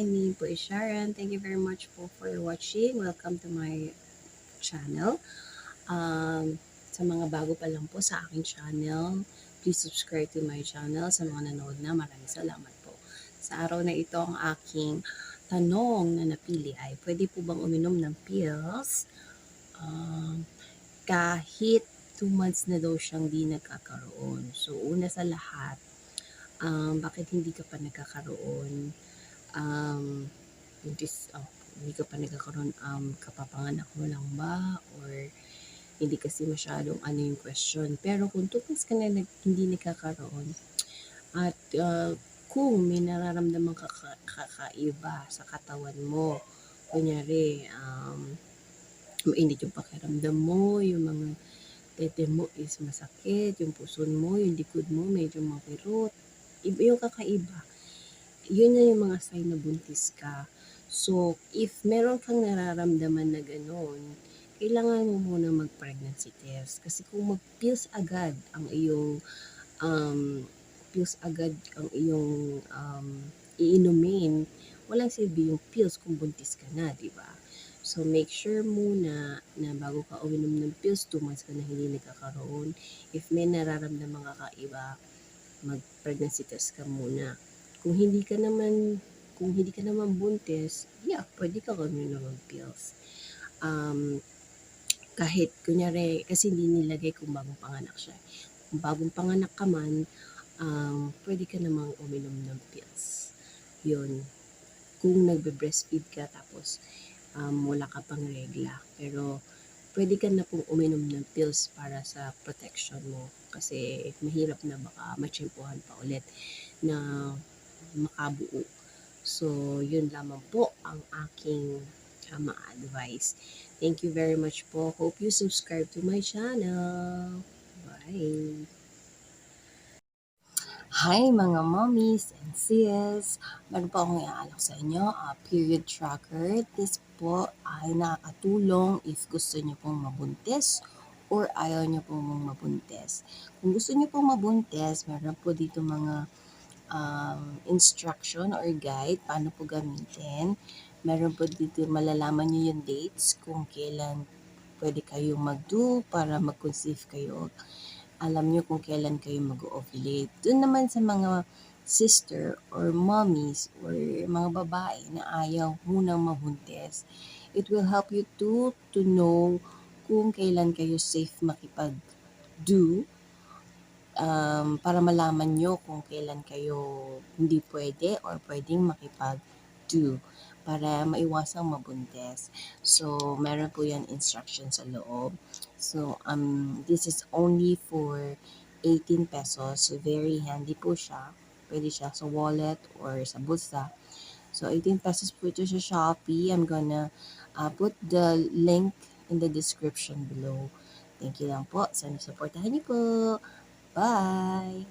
my name po is Sharon. Thank you very much po for watching. Welcome to my channel. Um, sa mga bago pa lang po sa aking channel, please subscribe to my channel. Sa mga nanood na, maraming salamat po. Sa araw na ito, ang aking tanong na napili ay, pwede po bang uminom ng pills um, kahit 2 months na daw siyang di nagkakaroon? So, una sa lahat, um, bakit hindi ka pa nagkakaroon? Um, this, oh, hindi ka pa nagkakaroon, um, kapapanganak mo lang ba? Or hindi kasi masyadong ano yung question. Pero kung 2 months ka na nag, hindi nagkakaroon, at uh, kung may nararamdaman kaka- kakaiba sa katawan mo, kunyari, um, mainit yung pakiramdam mo, yung mga tete mo is masakit, yung puson mo, yung likod mo medyo makirot, iba yung kakaiba. Yun na yung mga sign na buntis ka. So, if meron kang nararamdaman na ganun, kailangan mo muna mag-pregnancy test. Kasi kung mag-pills agad ang iyong um, pills agad ang iyong um, iinumin, walang silbi yung pills kung buntis ka na, di ba? So, make sure muna na bago ka uminom ng pills, 2 months ka na hindi nagkakaroon. If may nararamdaman ka kaiba, mag-pregnancy test ka muna. Kung hindi ka naman, kung hindi ka naman buntis, yeah, pwede ka uminom ng pills. Um, kahit, kunyari, kasi hindi nilagay kung bagong panganak siya. Kung bagong panganak ka man, um, pwede ka namang uminom ng pills. Yun. Kung nagbe-breastfeed ka tapos um, wala ka pang regla. Pero pwede ka na pong uminom ng pills para sa protection mo. Kasi mahirap na baka matsyempohan pa ulit na makabuo. So, yun lamang po ang aking uh, ma-advise. Thank you very much po. Hope you subscribe to my channel. Bye! Hi mga mommies and sis! Meron po akong iaalok sa inyo, a period tracker. This po ay nakakatulong if gusto niyo pong mabuntis or ayaw niyo pong mabuntis. Kung gusto niyo pong mabuntis, meron po dito mga um, instruction or guide paano po gamitin. Meron po dito malalaman niyo yung dates kung kailan pwede kayong mag-do para mag-conceive kayo alam nyo kung kailan kayo mag-ovulate. Doon naman sa mga sister or mommies or mga babae na ayaw munang mabuntis, it will help you to to know kung kailan kayo safe makipag-do um, para malaman nyo kung kailan kayo hindi pwede or pwedeng makipag-do para maiwasang mabuntis. So, meron po yan instruction sa loob. So, um, this is only for 18 pesos. So, very handy po siya. Pwede siya sa wallet or sa bulsa. So, 18 pesos po ito sa Shopee. I'm gonna uh, put the link in the description below. Thank you lang po. Sana supportahan niyo po. Bye!